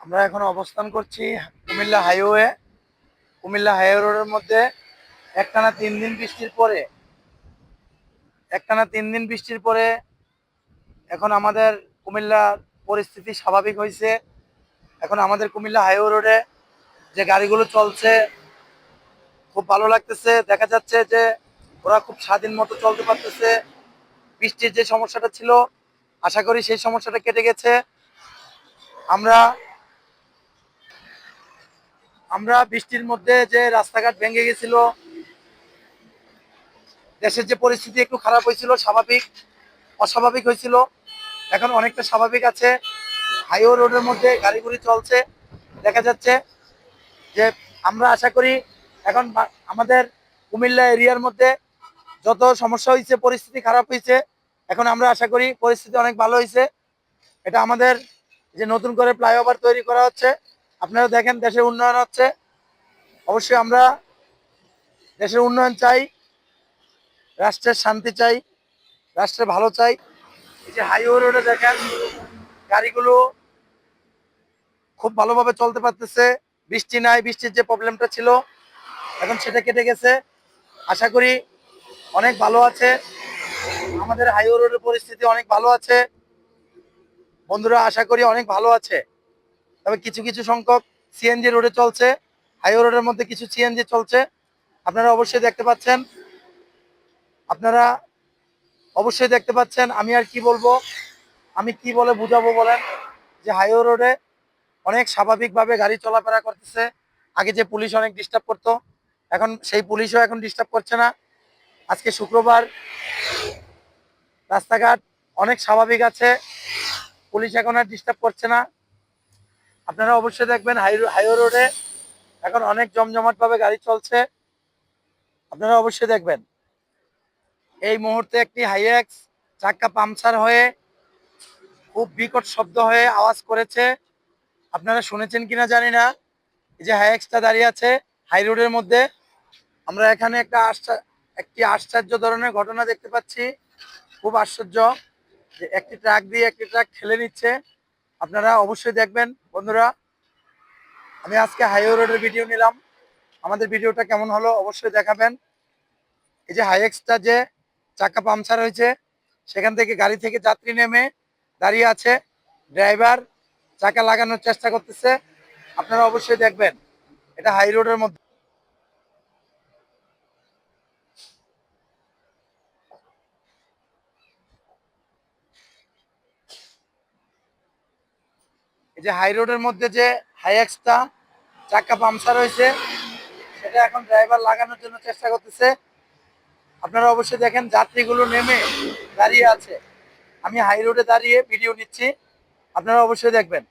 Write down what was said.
আমরা এখন অবস্থান করছি কুমিল্লা হাইওয়ে। কুমিল্লা হাইওয়ে রোডের মধ্যে একটানা তিন দিন বৃষ্টির পরে, একটানা তিন দিন বৃষ্টির পরে এখন আমাদের কুমিল্লার পরিস্থিতি স্বাভাবিক হয়েছে। এখন আমাদের কুমিল্লা হাইওয়ে রোডে যে গাড়িগুলো চলছে, খুব ভালো লাগতেছে। দেখা যাচ্ছে যে ওরা খুব স্বাধীন মতো চলতে পারতেছে। বৃষ্টির যে সমস্যাটা ছিল, আশা করি সেই সমস্যাটা কেটে গেছে। আমরা আমরা বৃষ্টির মধ্যে যে রাস্তাঘাট ভেঙে গেছিল, দেশের যে পরিস্থিতি একটু খারাপ হয়েছিল, স্বাভাবিক, অস্বাভাবিক হয়েছিল। এখন অনেকটা স্বাভাবিক আছে। হাইওয়ে রোডের মধ্যে গাড়িগুলি চলছে। দেখা যাচ্ছে যে আমরা আশা করি এখন আমাদের কুমিল্লা এরিয়ার মধ্যে যত সমস্যা হয়েছে, পরিস্থিতি খারাপ হয়েছে, এখন আমরা আশা করি পরিস্থিতি অনেক ভালো হয়েছে। এটা আমাদের যে নতুন করে ফ্লাইওভার তৈরি করা হচ্ছে আপনারা দেখেন দেশের উন্নয়ন হচ্ছে। অবশ্যই আমরা দেশের উন্নয়ন চাই, রাষ্ট্রের শান্তি চাই রাষ্ট্রের ভালো চাই। এই যে হাইওয়ে রোডে দেখেন, গাড়িগুলো খুব ভালোভাবে চলতে পারতেছে। বৃষ্টি নাই, বৃষ্টির যে প্রবলেমটা ছিল, এখন সেটা কেটে গেছে। আশা করি অনেক ভালো আছে। আমাদের হাইওয়ে রোডের পরিস্থিতি অনেক ভালো আছে। বন্ধুরা, আশা করি অনেক ভালো আছে। তবে কিছু কিছু সংখ্যক সিএনজি রোডে চলছে, হাইওয়ে রোডের মধ্যে কিছু সিএনজি চলছে। আপনারা অবশ্যই দেখতে পাচ্ছেন, আপনারা অবশ্যই দেখতে পাচ্ছেন, আমি আর কি বলব, আমি কি বলে বুঝাবো বলেন, যে হাইওয়ে রোডে অনেক স্বাভাবিকভাবে গাড়ি চলাফেরা করতেছে। আগে যে পুলিশ অনেক ডিস্টার্ব করতো, এখন সেই পুলিশও এখন ডিস্টার্ব করছে না। আজকে শুক্রবার রাস্তাঘাট অনেক স্বাভাবিক আছে, পুলিশ এখন আর ডিস্টার্ব করছে না। আপনারা অবশ্যই দেখবেন হাই হাইওয়ে রোডে এখন অনেক জমজমাট ভাবে গাড়ি চলছে। আপনারা অবশ্যই দেখবেন। এই মুহূর্তে একটি হাইএক্স চাক্কা পাংচার হয়ে খুব বিকট শব্দ হয়ে আওয়াজ করেছে। আপনারা শুনেছেন কিনা জানি না। এই যে হাইএক্সটা দাঁড়িয়ে আছে হাই রোডের মধ্যে। আমরা এখানে একটা আশ্চা- একটি আশ্চর্য ধরনের ঘটনা দেখতে পাচ্ছি। খুব আশ্চর্য যে একটি ট্রাক দিয়ে একটি ট্রাক ঠেলে নিচ্ছে। আপনারা অবশ্যই দেখবেন। বন্ধুরা, আমি আজকে হাইওয়ে রোডের ভিডিও নিলাম। আমাদের ভিডিওটা কেমন হলো অবশ্যই দেখাবেন। এই যে হাইএক্সটা যে চাকা পাংচার হয়েছে, সেখান থেকে গাড়ি থেকে যাত্রী নেমে দাঁড়িয়ে আছে। ড্রাইভার চাকা লাগানোর চেষ্টা করতেছে। আপনারা অবশ্যই দেখবেন। এটা হাই রোডের মধ্যে এই যে হাই রোডের মধ্যে যে হাইএক্সটা চাকা পামসার রয়েছে সেটা এখন ড্রাইভার লাগানোর জন্য চেষ্টা করতেছে। আপনারা অবশ্যই দেখেন যাত্রীগুলো নেমে দাঁড়িয়ে আছে। আমি হাই রোডে দাঁড়িয়ে ভিডিও নিচ্ছি। আপনারা অবশ্যই দেখবেন।